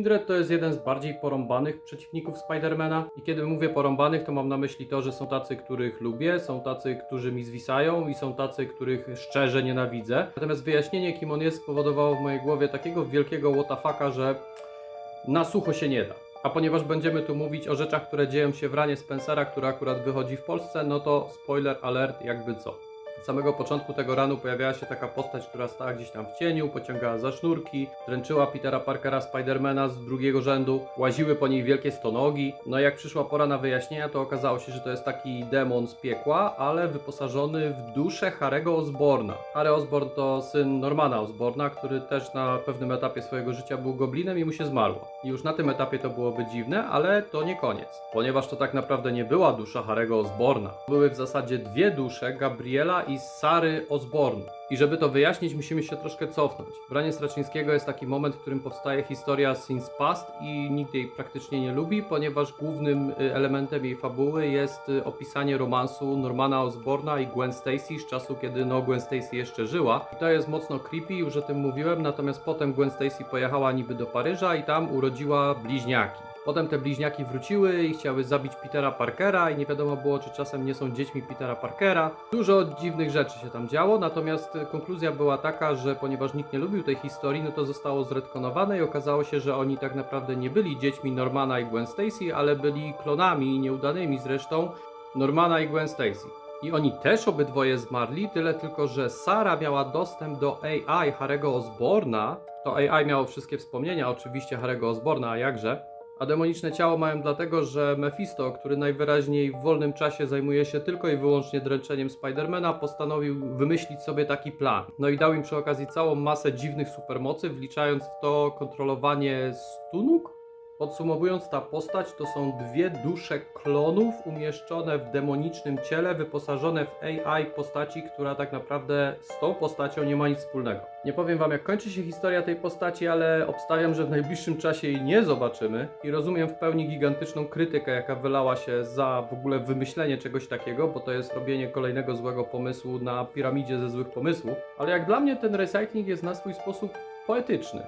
Kindred to jest jeden z bardziej porąbanych przeciwników Spidermana i kiedy mówię porąbanych, to mam na myśli to, że są tacy, których lubię, są tacy, którzy mi zwisają i są tacy, których szczerze nienawidzę. Natomiast wyjaśnienie, kim on jest, spowodowało w mojej głowie takiego wielkiego WTFaka, że na sucho się nie da. A ponieważ będziemy tu mówić o rzeczach, które dzieją się w ranie Spencera, która akurat wychodzi w Polsce, no to spoiler alert, jakby co. Od samego początku tego ranu pojawiała się taka postać, która stała gdzieś tam w cieniu, pociągała za sznurki, dręczyła Petera Parkera Spidermana z drugiego rzędu, łaziły po niej wielkie stonogi. No i jak przyszła pora na wyjaśnienia, to okazało się, że to jest taki demon z piekła, ale wyposażony w duszę Harego Osborna. Harry Osborn to syn Normana Osborna, który też na pewnym etapie swojego życia był goblinem i mu się zmarło. I już na tym etapie to byłoby dziwne, ale to nie koniec. Ponieważ to tak naprawdę nie była dusza Harego Osborna. Były w zasadzie dwie dusze, Gabriela i Sary Osborn. I żeby to wyjaśnić, musimy się troszkę cofnąć. W Ranie Straczyńskiego jest taki moment, w którym powstaje historia Since Past i nikt jej praktycznie nie lubi, ponieważ głównym y, elementem jej fabuły jest y, opisanie romansu Normana Osborna i Gwen Stacy z czasu, kiedy no Gwen Stacy jeszcze żyła. I to jest mocno creepy, już o tym mówiłem, natomiast potem Gwen Stacy pojechała niby do Paryża i tam urodziła bliźniaki. Potem te bliźniaki wróciły i chciały zabić Petera Parkera i nie wiadomo było, czy czasem nie są dziećmi Petera Parkera. Dużo dziwnych rzeczy się tam działo, natomiast konkluzja była taka, że ponieważ nikt nie lubił tej historii, no to zostało zretkonowane i okazało się, że oni tak naprawdę nie byli dziećmi Normana i Gwen Stacy, ale byli klonami, nieudanymi zresztą, Normana i Gwen Stacy. I oni też obydwoje zmarli, tyle tylko, że Sara miała dostęp do AI Harego Osborna. To AI miało wszystkie wspomnienia, oczywiście Harego Osborna, a jakże. A demoniczne ciało mają dlatego, że Mephisto, który najwyraźniej w wolnym czasie zajmuje się tylko i wyłącznie dręczeniem Spidermana, postanowił wymyślić sobie taki plan. No i dał im przy okazji całą masę dziwnych supermocy, wliczając w to kontrolowanie stunuk? Podsumowując, ta postać to są dwie dusze klonów umieszczone w demonicznym ciele, wyposażone w AI postaci, która tak naprawdę z tą postacią nie ma nic wspólnego. Nie powiem wam, jak kończy się historia tej postaci, ale obstawiam, że w najbliższym czasie jej nie zobaczymy i rozumiem w pełni gigantyczną krytykę, jaka wylała się za w ogóle wymyślenie czegoś takiego, bo to jest robienie kolejnego złego pomysłu na piramidzie ze złych pomysłów. Ale jak dla mnie ten recycling jest na swój sposób poetyczny.